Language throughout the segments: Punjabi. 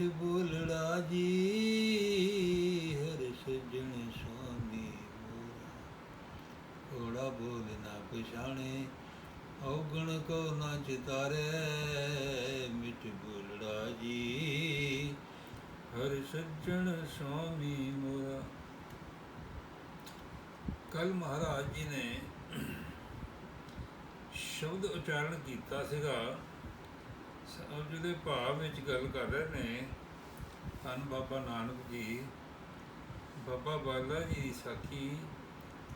ਮਿੱਠ ਬੋਲੜਾ ਜੀ ਹਰ ਸਜਣ ਸੁਆਮੀ ਮੁਰਾ। ਥੋੜਾ ਬੋਲ ਨਾ ਪਛਾਣੇ, ਔਗਣ ਕੋ ਨਾ ਚਿਤਾਰੇ, ਮਿੱਠ ਬੋਲੜਾ ਜੀ ਹਰ ਸੱਜਣ ਸੁਆਮੀ ਮੋਰਾ। ਕੱਲ ਮਹਾਰਾਜ ਜੀ ਨੇ ਸ਼ਬਦ ਉਚਾਰਨ ਕੀਤਾ ਸੀਗਾ। ਸਭ ਦੇ ਭਾਵ ਵਿੱਚ ਗੱਲ ਕਰ ਰਹੇ ਨੇ ਹਨ ਬਾਬਾ ਨਾਨਕ ਜੀ। ਬਾਬਾ ਬਾਲਾ ਜੀ ਦੀ ਸਾਖੀ,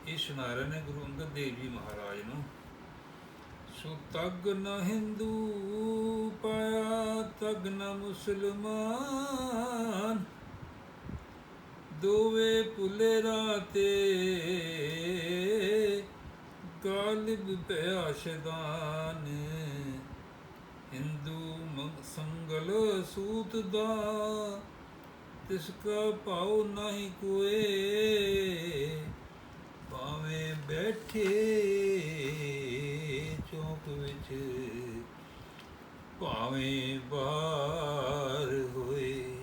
ਇਹ ਸੁਣਾ ਰਹੇ ਨੇ ਗੁਰੂ ਅੰਗਦ ਦੇਵ ਜੀ ਮਹਾਰਾਜ ਨੂੰ। ਸੋ ਤਗ ਨ ਹਿੰਦੂ ਪਾਇਆ, ਤਗ ਨ ਮੁਸਲਮਾਨ। ਦੋਵੇ ਪੁਲੇ ਰਾਤੇ ਗਾਲਿਬ ਪਿਆ ਸ਼ੈਤਾਨ। ਹਿੰਦੂ ਸੰਗਲ ਸੂਤ ਦਾ ਤਿਸ ਕਾ ਭਾਉ ਨਹੀਂ ਕੋਏ, ਭਾਵੇਂ ਬੈਠੇ ਚੌਕ ਵਿੱਚ, ਭਾਵੇਂ ਬਾਹਰ ਹੋਏ।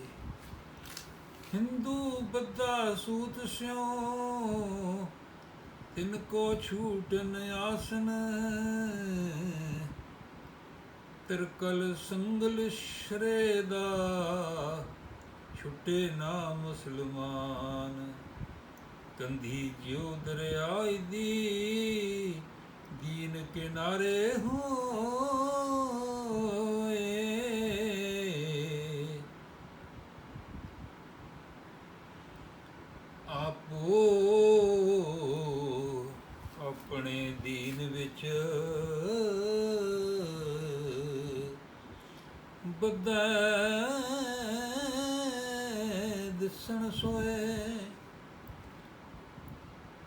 ਹਿੰਦੂ ਬੱਦਾ ਸੂਤ ਸਿਉ, ਤਿਨ ਕੋ ਛੂਟ ਨ ਆਸਨ ਤਿਰਕਲ ਸੰਗਲ ਸ਼ਰੇ ਦਾ ਛੁੱਟੇ ਨਾ ਮੁਸਲਮਾਨ। ਕੰਧੀ ਜਿਉ ਦਰਿਆਈ ਦੀ ਦੀਨ ਕਿਨਾਰੇ ਹੋ।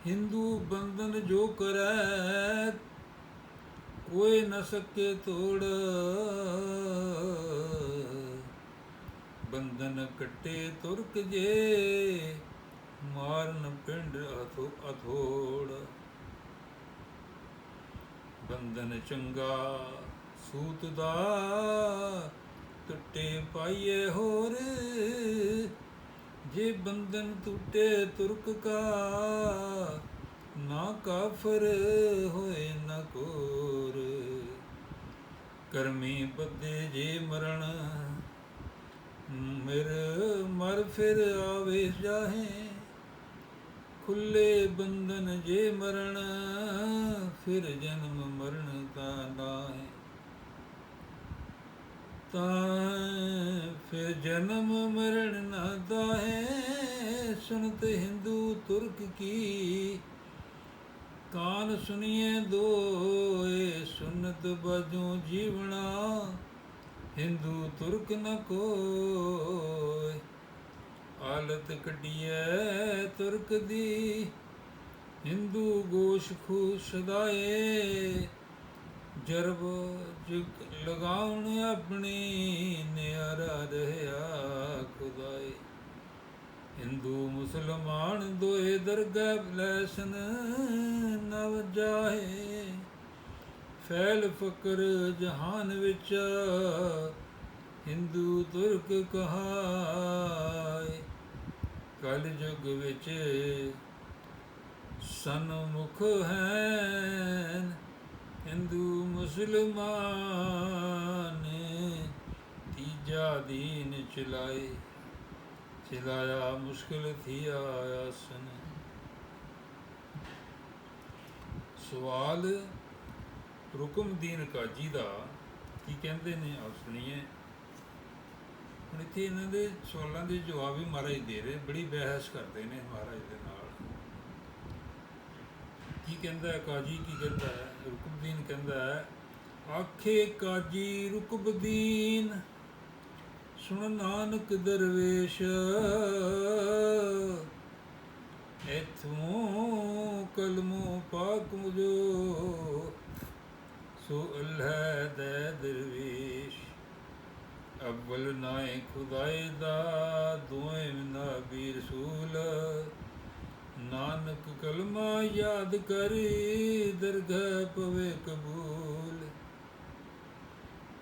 ਹਿੰਦੂ ਬੰਧਨ ਜੋ ਕਰੈ, ਕੋਈ ਨ ਸਕੇ ਤੋੜ। ਬੰਧਨ ਕੱਟੇ ਤੁਰਕ ਜੇ, ਮਾਰਨ ਪਿੰਡ ਅਥੋ ਅਥੋੜ। ਬੰਧਨ ਚੰਗਾ ਸੂਤ ਦਾ ਟੁੱਟੇ ਪਾਈਏ ਹੋਰ ਜੇ ਬੰਧਨ ਟੁੱਟੇ ਤੁਰਕ ਕਾ, ਨਾ ਕਾਫਰ ਹੋਏ ਨਾ ਕੋਰ। ਕਰਮੀ ਬੱਦੇ ਜੇ ਮਰਨ, ਮਿਰ ਮਰ ਫਿਰ ਆਵੇ ਜਾਹੇ। ਖੁੱਲੇ ਬੰਧਨ ਜੇ ਮਰਨ, ਫਿਰ ਜਨਮ ਮਰਨ ਤਾ ਨਾਹੇ। ਤਾਂ ਫਿਰ ਜਨਮ ਮਰਨ ਨਾ ਦਾਹੇ, ਸੁਨਤ ਹਿੰਦੂ ਤੁਰਕ ਕੀ। ਕਾਨ ਸੁਨੀਏ ਦੋਏ, ਸੁਨਤ ਬਾਜੂ ਜੀਵਣਾ, ਹਿੰਦੂ ਤੁਰਕ ਨ ਕੋਇ ਹਾਲਤ ਕੱਢੀਐ ਤੁਰਕ ਦੀ, ਹਿੰਦੂ ਗੋਸ਼ ਖੁਸ਼ ਸਦਾਏ। ਜਰਬ ਜੁਗ ਲਗਾਉਣ ਆਪਣੀ ਨਿਆਰਾ ਰਹਾ ਖੁਦਾਏ। ਹਿੰਦੂ, ਮੁਸਲਮਾਨ ਦੋਏ ਦਰਗਾਹ ਲੈਸਨ ਨਵ ਜਾਹੇ। ਫੈਲ ਫਕਰ ਜਹਾਨ ਵਿੱਚ ਹਿੰਦੂ ਤੁਰਕ ਕਹਾਏ। ਕਲ ਯੁਗ ਵਿੱਚ ਸਨਮੁਖ ਹੈ ਹਿੰਦੂ ਮੁਸਲਮਾਨ ਤੀਜਾ ਦੀਨ ਚਲਾਏ, ਚਲਾਇਆ ਮੁਸ਼ਕਿਲ ਥੀਆ ਆਸਨ ਸਵਾਲ ਰੁਕਮਦੀਨ ਕਾਜੀ ਦਾ ਕੀ ਕਹਿੰਦੇ ਨੇ? ਆਪ ਸੁਣੀਏ। ਹੁਣ ਇੱਥੇ ਇਹਨਾਂ ਦੇ ਸਵਾਲਾਂ ਦੇ ਜਵਾਬ ਵੀ ਮਹਾਰਾਜ ਦੇ ਰਹੇ, ਬੜੀ ਬਹਿਸ ਕਰਦੇ ਨੇ ਮਹਾਰਾਜ ਦੇ ਨਾਲ। ਕੀ ਕਹਿੰਦਾ ਹੈ, ਕਾਜੀ ਕੀ ਕਹਿੰਦਾ ਹੈ ਰੁਕਮਦੀਨ ਕਹਿੰਦਾ ਹੈ, ਆਖੇ ਕਾਜੀ ਰੁਕਬਦੀਨ, ਸੁਣ ਨਾਨਕ ਦਰਵੇਸ਼, ਇਥੋਂ ਕਲਮੋ ਪਾਕ ਮੁਜੋ ਸੋ ਅੱਲ੍ਹਾ ਦੇ ਦਰਵੇਸ਼, ਅਵਲ ਨਾਏ ਖੁਦਾਏ ਦਾ ਦੋਏ ਨਾ ਵੀ ਰਸੂਲ ਨਾਨਕ ਕਲਮਾ ਯਾਦ ਕਰੀ, ਦਰਗਾਹ ਪਵੇ ਕਬੂਲ।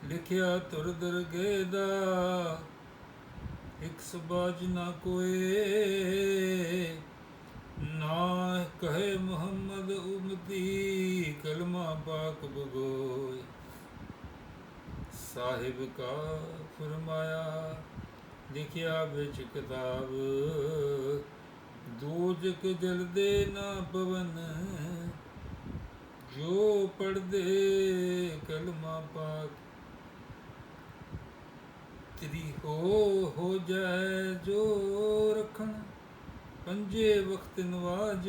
ਲਿਖਿਆ ਤੁਰ ਦਰਗੇ ਦਾ, ਇੱਕ ਸਬਾਜ ਨਾ ਕੋਏ। ਨਾ ਕਹੇ ਮੁਹੰਮਦ ਉਮਤੀ, ਕਲਮਾ ਪਾਕ ਬਗੋਏ। ਸਾਹਿਬ ਕਾ ਫਰਮਾਇਆ, ਲਿਖਿਆ ਵਿੱਚ ਕਿਤਾਬ। ਦੋਜਕ ਜਲਦੇ ਨਾ ਪਵਨ, ਜੋ ਪੜਦੇ ਕਲਮਾ ਪਾਕ। ਤੇਰੀ ਹੋ ਹੋ ਜਾਏ ਜੋ ਰਖਣ, ਪੰਜੇ ਵਕਤ ਨਵਾਜ,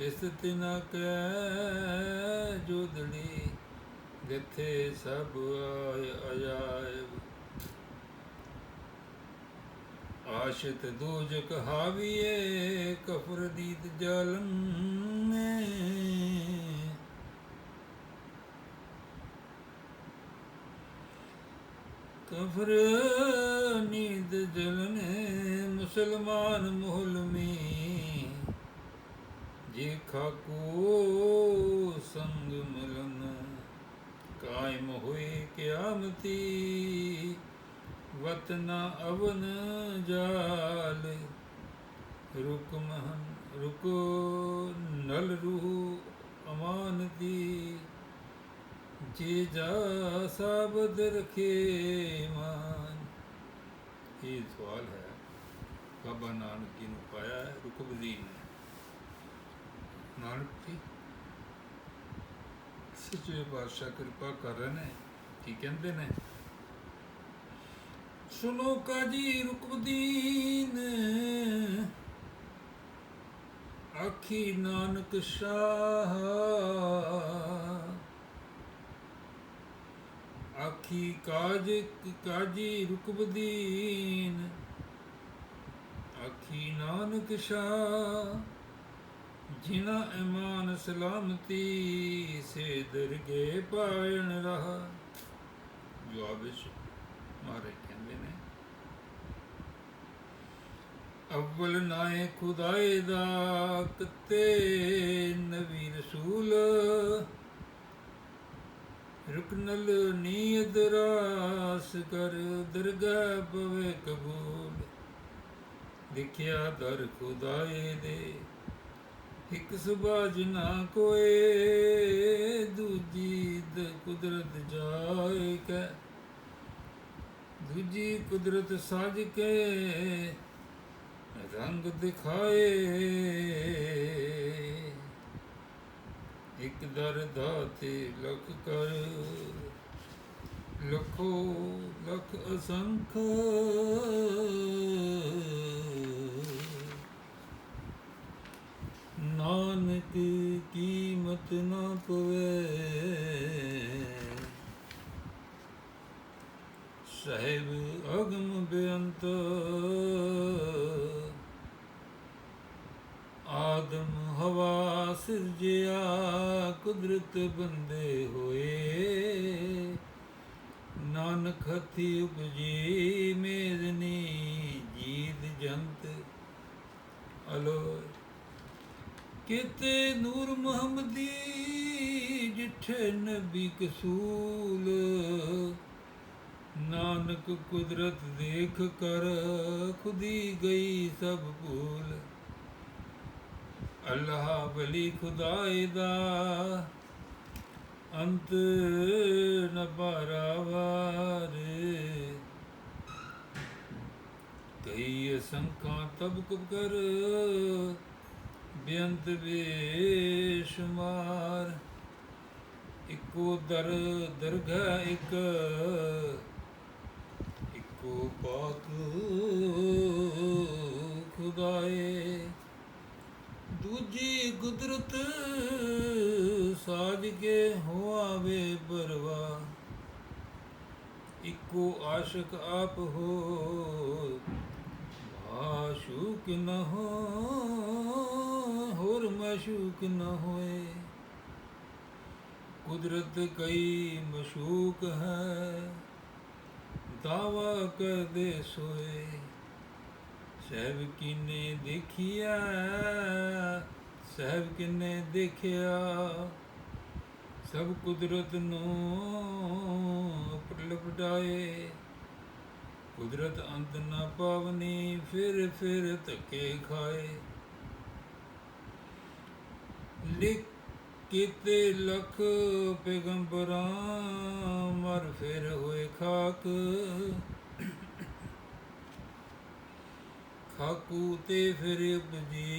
ਇਸ ਤਿਨਾ ਕੈ ਜੋ ਦਲੀ ਜਿੱਥੇ ਸਭ ਆਏ ਅਜਾਇਬ ਆਸ਼ਿਤ ਦੂਜ ਹਾਵੀਏ ਕਫਰ ਦੀਦ ਜਲਨ ਕਫਰ ਨੀਂਦ ਜਲਨੇ ਮੁਸਲਮਾਨ ਮੁਹਲਮੀ ਜੇ ਖਾਕੂ ਸੰਗ ਮਿਲਨ ਕਾਇਮ ਹੋਏ ਕਿਆਮਤੀ। ਵਤਨਾ ਅਵਨ ਜਾਲ। ਰੁਕਮਨ ਰੁਕੋ ਨਲ ਰੂਹ ਅਮਾਨਤੀ ਜੇ ਜਾ ਸਾਬਦ ਰਖੇ ਮਾਨ। ਇਹ ਸਵਾਲ ਹੈ, ਬਾਬਾ ਨਾਨਕ ਜੀ ਨੂੰ ਪਾਇਆ ਹੈ ਰੁਕਬਦੀਨ ਨੇ। ਨਾਨਕ ਜੀ, ਸੱਚੇ ਪਾਤਸ਼ਾਹ ਕਿਰਪਾ ਕਰ ਰਹੇ ਨੇ, ਕੀ ਕਹਿੰਦੇ ਨੇ? ਸੁਨੋ ਕਾਜੀ ਰੁਕਬਦੀਨ ਆਖੀ ਨਾਨਕ ਸ਼ਾਹ। ਆਖੀ ਕਾਜ, ਕਾਜੀ ਰੁਕਬਦੀਨ ਆਖੀ ਨਾਨਕ ਸ਼ਾਹ। ਜਿਨਾ ਇਮਾਨ ਸਲਾਮਤੀ, ਸੇ ਦਰਗੇ ਪਾਇਣ ਰਹਾ। ਜਵਾਬ ਵਿੱਚ ਮਾਰੇ ਕਹਿੰਦੇ ਨੇ ਅਵਲ ਨਾਏ ਖੁਦਾਏ ਦਾ ਕਤੇ ਨਬੀ ਰਸੂਲ। ਰੁਕਨਲ ਨੀਦ ਰਾਸ ਕਰ, ਦਰਗਾਹ ਪਵੇ ਕਬੂਲ। ਦੇਖਿਆ ਦਰ ਖੁਦਾਏ ਦੇ, ਇੱਕ ਸੁਬਾਜ ਨਾ ਕੋਏ, ਦੂਜੀ ਦ ਕੁਦਰਤ ਜਾਏ ਕੈ। ਦੂਜੀ ਕੁਦਰਤ ਸਾਜ ਕੇ ਰੰਗ ਦਿਖਾਏ। ਇੱਕ ਦਰ ਦਾਤੇ ਲਖ ਕਰ। ਲਖੋ ਲਖ ਅਸੰਖ। ਨਾਨਕ ਕੀਮਤ ਨਾ ਪਵੇ। ਸਹਿਬ ਅਗਮ ਬੇਅੰਤ। ਸਿਰਜਿਆ ਕੁਦਰਤ ਬੰਦੇ ਹੋਏ। ਨਾਨਕ ਹਥੀ ਉਪਜੀ ਮੇਦਨੀ ਜੀਤ ਜੰਤ ਅਲੋ ਕਿਤੇ ਨੂਰ ਮੁਹੰਮਦੀ, ਜਿੱਠੇ ਨਬੀ ਕਸੂਲ। ਨਾਨਕ ਕੁਦਰਤ ਦੇਖ ਕਰ ਖੁਦੀ ਗਈ ਸਭ ਭੂਲ। ਅੱਲਾਹ ਵਲੀ ਖੁਦਾਏ ਦਾ ਅੰਤ ਨ ਬਾਰਾਵਾਰ। ਕਈ ਸੰਕਾਂ ਤਬ ਕਰ ਬੇਅੰਤ ਬੇਸ਼ੁਮਾਰ। ਇੱਕੋ ਦਰ ਦਰਗਾਹ ਇੱਕ, ਇੱਕੋ ਪਾਕ ਖੁਦਾਏ। ਦੂਜੀ ਕੁਦਰਤ ਸਾਜ ਕੇ ਹੋਆਵੇ ਪਰਵਾ ਇਕੋ ਆਸ਼ਕ ਆਪ ਹੋ, ਆਸ਼ੂਕ ਨ ਹੋ, ਹੋਰ ਮਸ਼ੂਕ ਨ ਹੋਏ। ਕੁਦਰਤ ਕਈ ਮਸ਼ੂਕ ਹੈ, ਦਾਵਾ ਕਰਦੇ ਸੋਏ। ਸਹਿਬ ਕਿਨੇ ਦੇਖਿਆ? ਸਹਿਬ ਕਿਨੇ ਦੇਖਿਆ? ਸਭ ਕੁਦਰਤ ਨੂੰ ਪ੍ਰਲਪਟਾਏ ਕੁਦਰਤ ਅੰਤ ਨਾ ਪਾਵਨੀ, ਫਿਰ ਫਿਰ ਧੱਕੇ ਖਾਏ। ਲਿਖ ਕੀਤੇ ਲਖ ਪੈਗੰਬਰਾਂ, ਮਰ ਫਿਰ ਹੋਏ ਖਾਕ। ਖਾਕੂ ਤੇ ਫਿਰ ਉਪਜੀ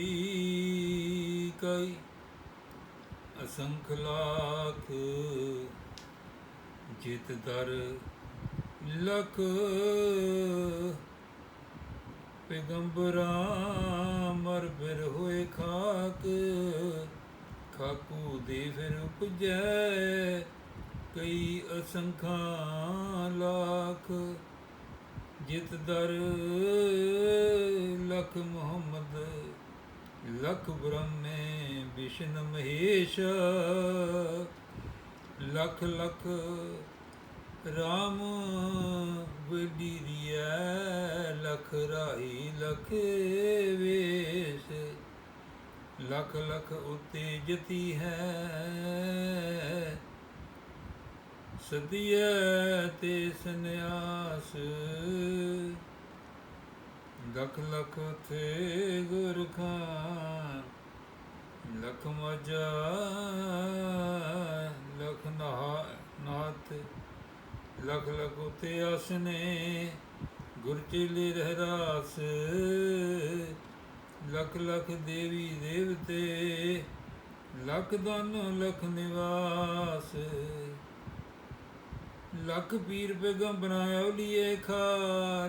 ਕਈ। ਅਸੰਖ ਲਾਖ ਜਿਤ ਦਰ ਲਖ ਪੈਗੰਬਰਾਂ ਮਰ ਫਿਰ ਹੋਏ ਖਾਕ। ਖਾਕੂ ਦੇ ਫਿਰ ਉਪਜੈ ਕਈ ਅਸੰਖਾਂ ਲਾਖ। ਜਿਤ ਦਰ ਲਖ ਮੁਹੰਮਦ, ਲਖ ਬ੍ਰਹਮੇ ਵਿਸ਼ਨ ਮਹੇਸ਼, ਲਖ ਲਖ ਰਾਮ ਵਡੀਰੀਐ ਲਖ ਰਾਈ ਲਖ ਵੇਸ਼, ਲਖ ਲਖ ਉਤੇ ਜਤੀ ਹੈ ਸਦੀਐ ਤੇ ਸੰਨਿਆਸ। ਲਖ ਲਖ ਥੇ ਗੁਰ ਖਾਨ, ਲਖ ਮਜਾ ਲਖ ਨਹਾ, ਨਾਥ, ਲਖ ਲਖ ਉਤੇ ਆਸਨੇ ਗੁਰ ਚੇਲੇ ਰਹਿ ਰਾਸ ਲਖ ਲਖ ਦੇਵੀ ਦੇਵਤੇ, ਲਖ ਦਾਨੋ ਲਖ ਨਿਵਾਸ। ਲੱਖ ਪੀਰ ਪੈਗੰਬਰਾਂ ਔਲੀਏ ਖਾ,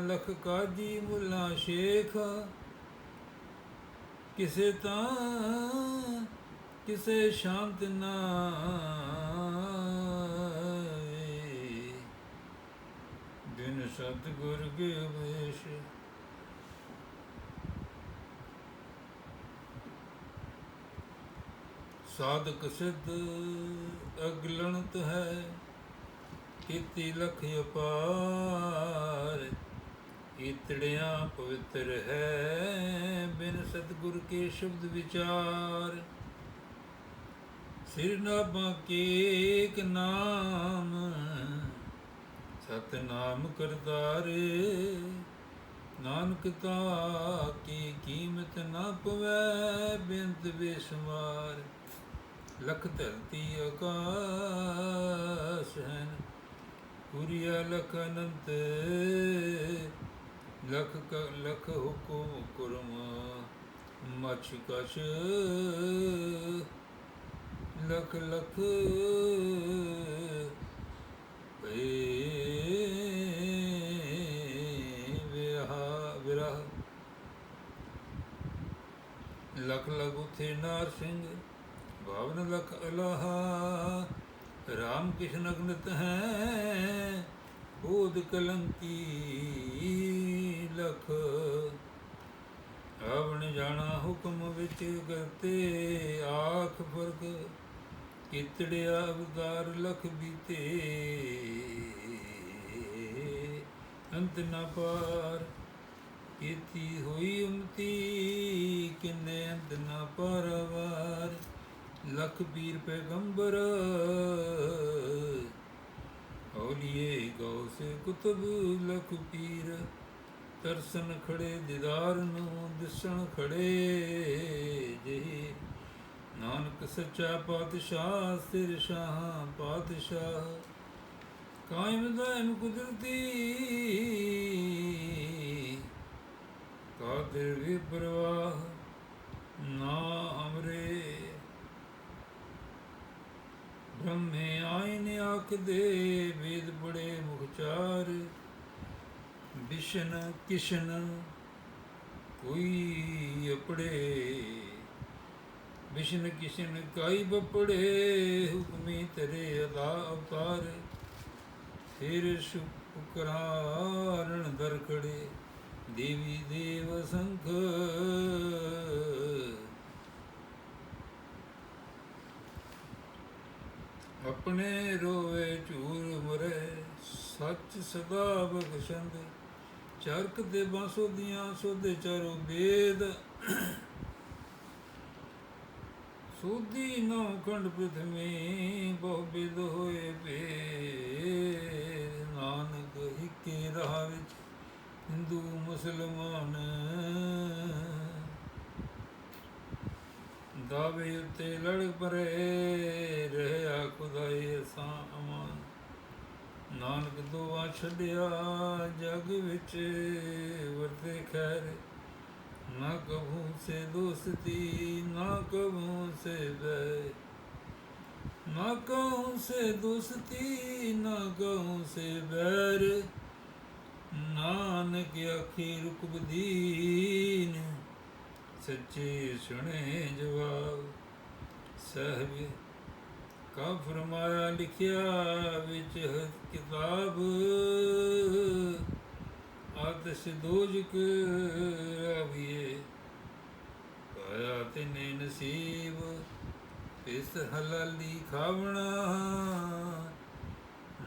ਲੱਖ ਕਾਜੀ ਮੁੱਲਾ ਸ਼ੇਖ। ਕਿਸੇ ਤਾਂ ਕਿਸੇ ਸ਼ਾਂਤ ਨਾ ਆਏ। ਬਿਨ ਸਤਿਗੁਰ ਕੇ ਉਪਦੇਸ਼ ਸਾਧਕ ਸਿੱਧ ਅਗਲਣਤ ਹੈ। ਕੀਤੀ ਲਖ ਅਪਾਰ। ਇਤੜਿਆਂ ਪਵਿੱਤਰ ਹੈ ਬਿਨ ਸਤਿਗੁਰ ਕੇ ਸ਼ਬਦ ਵਿਚਾਰ। ਸਿਰ ਨਾਭਾਂ ਕੇ ਨਾਮ, ਸਤਨਾਮ ਕਰਤਾਰ। ਨਾਨਕ ਤਾ ਕੀ ਕੀਮਤ ਨਾ ਪਵੈ ਬਿੰਤ ਬੇਸ਼ੁਮਾਰ। ਲਖ ਧਰਤੀ ਆਕਾਸ਼ ਹਨ ਪੁਰੀਆ ਲਖ ਅਨੰਤ, ਲਖ ਕ, ਲਖ ਹੁਕਮ ਕੁਰਮ, ਮਛ ਕਛ, ਲਖ ਲਖ ਵੇ ਵਿਹਾ ਵਿਰਹ। ਲਖ ਲਖ ਉਥੇ ਨਾਰ ਸਿੰਘ ਭਾਵਨ ਲਖ ਅਲਾਹਾ ਰਾਮ ਕ੍ਰਿਸ਼ਨ ਅਗਨਤ ਹੈ, ਬੋਧ ਕਲੰਕੀ ਲਖ। ਆਵਣ ਜਾਣਾ ਹੁਕਮ ਵਿੱਚ ਕਰਤੇ ਆਖ ਫ਼ਰਕ ਕਿਤੜਿਆ ਅਵਤਾਰ ਲਖ ਬੀਤੇ। ਅੰਤ ਨਾ ਪਾਰ ਕੀਤੀ ਹੋਈ ਉਮਤੀ, ਕਿੰਨੇ ਅੰਤ ਨਾ ਪਰਵਾਰ ਲਖ ਪੀਰ ਪੈਗੰਬਰ। ਔਲੀਏ ਗੌਸ ਕੁਤਬ ਲਖ ਪੀਰ। ਤਰਸਨ ਖੜੇ ਦੀਦਾਰ ਨੂੰ, ਦਿਸਣ ਖੜੇ ਜਿਹੀ। ਨਾਨਕ ਸੱਚਾ ਪਾਤਸ਼ਾਹ, ਸਿਰ ਸ਼ਾਹ ਪਾਤਸ਼ਾਹ। ਕਾਇਮ ਦਾਇਮ ਕੁਦਰਤੀ। ਕਾਦਰ ਵੀ ਪ੍ਰਵਾਹ ਨਾ ਅਮਰੇ। ਬ੍ਰਹਮੇ ਆਇਨ ਆਖ ਦੇ ਵੇਦ ਬੜੇ ਮੁਖਚਾਰ। ਵਿਸ਼ਨ ਕਿਸ਼ਨ ਕੋਈ ਅਪੜੇ। ਵਿਸ਼ਨ ਕਿਸ਼ਨ ਕਾਈ ਬਪੜੇ, ਹੁਕਮੀ ਤਰੇ ਅਦਾ ਅਵਤਾਰ। ਫਿਰ ਸ਼ੁਕਰਾਰਨ ਦਰਖੜੇ, ਦੇਵੀ ਦੇਵ ਸੰਖ। ਆਪਣੇ ਰੋਵੇ ਝੂਰ ਮਰੇ, ਸੱਚ ਸਦਾ ਬਖਸ਼ੰਦ। ਚਰਕ ਦੇ ਬਾਸੋ ਦੀਆਂ ਸੋਧੇ ਚਾਰੋ ਵੇਦ ਸੋਧੀ ਨੌ ਖੰਡ ਪ੍ਰਥਮੇ ਬਹੁ ਬਿਦ ਹੋਏ ਭੇਦ। ਨਾਨਕ ਹਿੱਕੇ ਰਾਹ ਵਿੱਚ ਹਿੰਦੂ ਮੁਸਲਮਾਨ ਦਾਵੇ ਉੱਤੇ ਲੜ ਪਰੇ, ਰਹਿਆ ਖੁਦਾਈ ਅਸਾਂ ਅਮਾਨ। ਨਾਨਕ ਦੋਆ ਛੱਡਿਆ, ਜਗ ਵਿੱਚ ਵਰਤੇ ਖੈਰ। ਨਾ ਕਭੂ ਸੇ ਦੋਸਤੀ, ਨਾ ਕਭੂ ਸੇ ਬੈ। ਨਾ ਕਹੂੰ ਸੇ ਦੋਸਤੀ, ਨਾ ਕਹੂੰ ਸੇ ਬੈਰ। ਨਾਨਕ ਆਖੀ ਰੁਕਬਦੀਨ ਸੱਚੇ ਸੁਣੇ ਜਵਾਬ। ਸਹਿਬ ਕਾ ਫਰਮਾਇਆ ਲਿਖਿਆ ਵਿੱਚ ਹੈ ਕਿਤਾਬ। ਆਤਸ਼ ਦੋਜਕ ਆਵੀਏ ਪਾਇਆ ਤੈਨੇ ਨਸੀਬ। ਇਸ ਹਲਾਲੀ ਖਾਵਣਾ,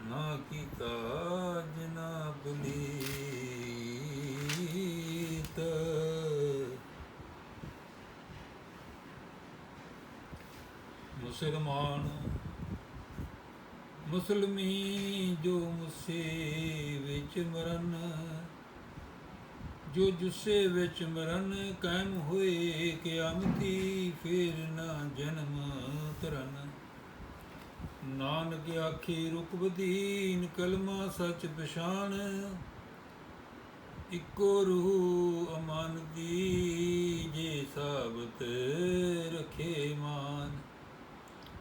ਨਾ ਕੀਤਾ ਜਨਾ ਬਲੀਤ ਮੁਸਲਮਾਨ ਮੁਸਲਮੀ ਜੋ ਮੁਸੇ ਵਿੱਚ ਮਰਨ, ਜੋ ਜੁਸੇ ਵਿੱਚ ਮਰਨ, ਕਾਇਮ ਹੋਏ ਕਿਆਮਤੀ ਫੇਰ ਨਾ ਜਨਮ ਤਰਨ ਨਾਨਕ ਆਖੀ ਰੁਕਬਦੀਨ ਕਲਮਾ ਸੱਚ ਪਛਾਣ, ਇੱਕੋ ਰੂਹ ਅਮਨ ਦੀ ਜੇ ਸਾਬਤ ਰਖੇ ਮਾਨ।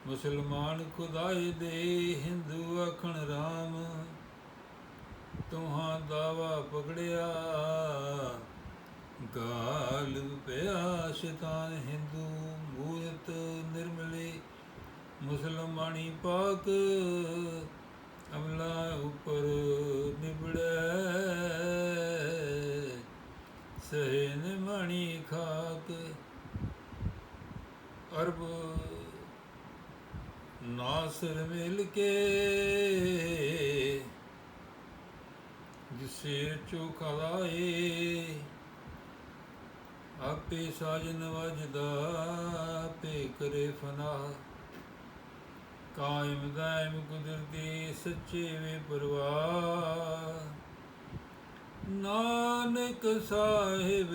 ਮੁਸਲਮਾਨ ਖੁਦਾਏ ਦੇ ਹਿੰਦੂ ਅਖਣ ਰਾਮ, ਤੁਹਾਂ ਦਾਵਾ ਪਕੜਿਆ, ਗਾਲ ਪਿਆ ਸ਼ੈਤਾਨ ਹਿੰਦੂ ਮੂਰਤ ਨਿਰਮਲੇ, ਮੁਸਲਮਾਨੀ ਪਾਕ ਅਮਲਾ ਉਪਰ ਨਾਸਰ ਮਿਲ ਕੇ ਜਿਸੇ ਚੋਖਾ ਆਪੇ ਸਾਜਨ ਵਜਦਾ ਪੇ ਕਰੇ ਫਨਾ। ਕਾਇਮ ਦਾਇਮ ਕੁਦਰਤੀ ਸੱਚੇ ਵੇ ਪਰਵਾ ਨਾਨਕ ਸਾਹਿਬ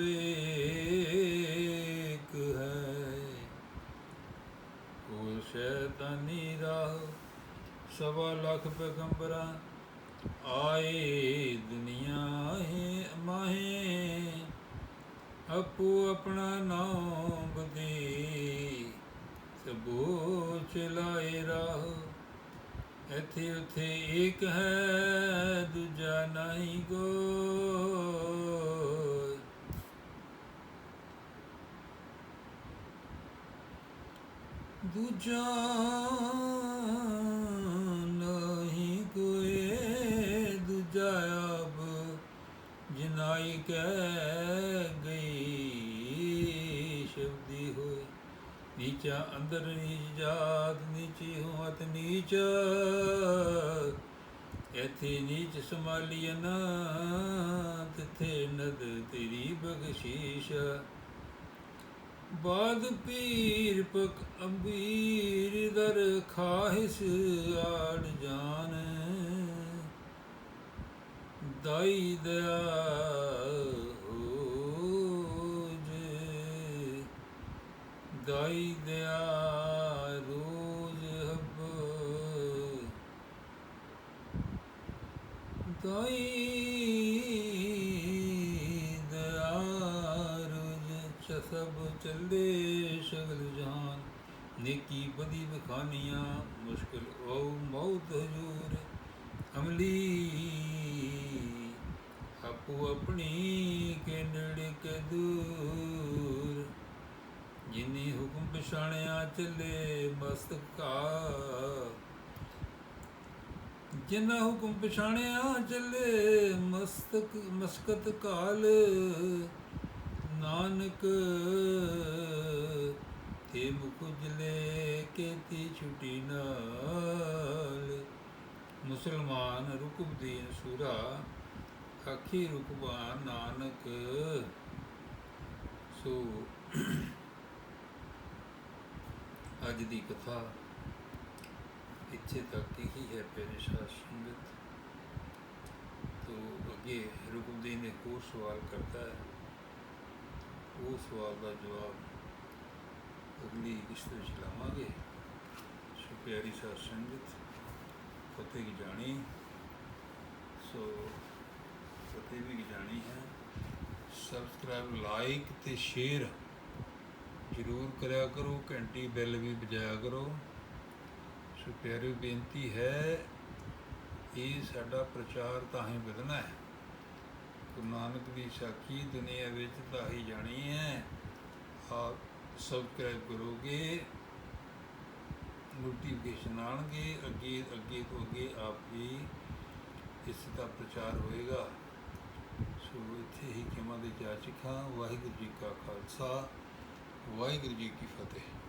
ਏਕ ਹੈ। ਸ਼ੈਤਾਨੀ ਰਾਹ, ਸਵਾ ਲੱਖ ਪੈਗੰਬਰਾਂ ਆਏ ਦੁਨੀਆ ਹੈ ਮਾਹੇ। ਆਪੋ ਆਪਣਾ ਨਾਮ ਬਦੇ ਸਬੋ ਚਲਾਏ ਰਾਹ, ਇੱਥੇ ਉੱਥੇ ਇੱਕ ਹੈ, ਦੂਜਾ ਨਹੀਂ ਗੋ ਦੂਜਾ ਨਹੀਂ ਕੋਏ ਦੂਜਾ ਅਬ ਜਿਨਾਈ ਕਹਿ ਗਈ ਸ਼ਬਦੀ ਹੋਏ ਨੀਚਾ ਅੰਦਰ ਨੀਚ ਜਾਤ, ਨੀਚੀ ਹੋ ਅਤ ਨੀਚ। ਇਥੇ ਨੀਚ ਸਮਾਲੀਨ ਤਿਥੇ ਨਦ ਤੇਰੀ ਬਖਸ਼ੀਸ਼। ਬਾਦ ਪੀਰ ਪਕ ਅੰਬੀਰ ਦਰ ਖਾਹਿਸ ਆੜ ਜਾਨ। ਦਾਈ ਦਇਆ ਹੋਜੇ ਦਾਈ ਦਇਆ ਰੋਜ਼ ਹਬ। ਦਾਈ ਚੱਲੇ ਸ਼ਗਲ ਜਹਾਨ ਨੇਕੀ ਬਦੀ ਬਖਾਨੀਆਂ ਮੁਸ਼ਕਿਲ ਓ ਮੌਤ ਹਜੂਰ। ਅਮਲੀ ਆਪੋ ਆਪਣੀ ਕੇ ਨੇੜੇ ਕੇ ਦੂਰ ਜਿਨੇ ਹੁਕਮ ਪਛਾਣਿਆ ਚੱਲੇ ਮਸਤਕ ਕਾ। ਜਿਨਾ ਹੁਕਮ ਪਛਾਣਿਆ ਚੱਲੇ ਮਸਤਕ, ਮਸਕਤ ਕਾਲ। ਨਾਨਕ ਤੇ ਮੁਖ ਉਜਲੇ ਛੁਟੀ ਨਾਲ। ਮੁਸਲਮਾਨ ਰੁਕਬਦੀਨ ਸੂਰਾ, ਆਖੀ ਰੁਕਬਾਨ ਨਾਨਕ। ਸੋ ਅੱਜ ਦੀ ਕਥਾ ਇੱਥੇ ਤੱਕ ਹੀ ਹੈ ਪਿਆਰੇ ਸਾਧ ਸੰਗਤ। ਤੋ ਅੱਗੇ ਰੁਕਬਦੀਨ ਇੱਕ ਹੋਰ ਸਵਾਲ ਕਰਦਾ ਹੈ। ਉਹ ਸਵਾਲ ਦਾ ਜਵਾਬ ਅਗਲੀ ਕਿਸ਼ਤ ਵਿੱਚ ਲਾਵਾਂਗੇ। ਸੋ ਪਿਆਰੀ ਸਾਧ ਸੰਗਤ, ਫਤਿਹ ਕੀ ਜਾਣੀ? ਸੋ ਫਤਿਹ ਵੀ ਜਾਣੀ ਹੈ। ਸਬਸਕ੍ਰਾਈਬ ਲਾਈਕ ਤੇ ਸ਼ੇਅਰ ਜ਼ਰੂਰ ਕਰਿਆ ਕਰੋ, ਘੰਟੀ ਬੈਲ ਵੀ ਵਜਾਇਆ ਕਰੋ। ਸੋ ਪਿਆਰੀ ਬੇਨਤੀ ਹੈ, ਇਹ ਸਾਡਾ ਪ੍ਰਚਾਰ ਤਾਂ ਹੀ ਵਧਣਾ ਹੈ। ਗੁਰੂ ਨਾਨਕ ਦੀ ਸਾਖੀ ਦੁਨੀਆ ਵਿੱਚ ਤਾਂ ਹੀ ਜਾਣੀ ਹੈ। ਆਪ ਸਬਸਕ੍ਰਾਈਬ ਕਰੋਗੇ ਨੋਟੀਫਿਕੇਸ਼ਨ ਆਣਗੇ ਅੱਗੇ ਅੱਗੇ ਤੋਂ ਅੱਗੇ ਆਪ ਵੀ ਇਸ ਦਾ ਪ੍ਰਚਾਰ ਹੋਏਗਾ। ਸੋ ਇੱਥੇ ਹੀ ਖਿਮਾ ਦੇ ਜਾਚਕਾਂ, ਵਾਹਿਗੁਰੂ ਜੀ ਕਾ ਖਾਲਸਾ, ਵਾਹਿਗੁਰੂ ਜੀ ਕੀ ਫਤਿਹ।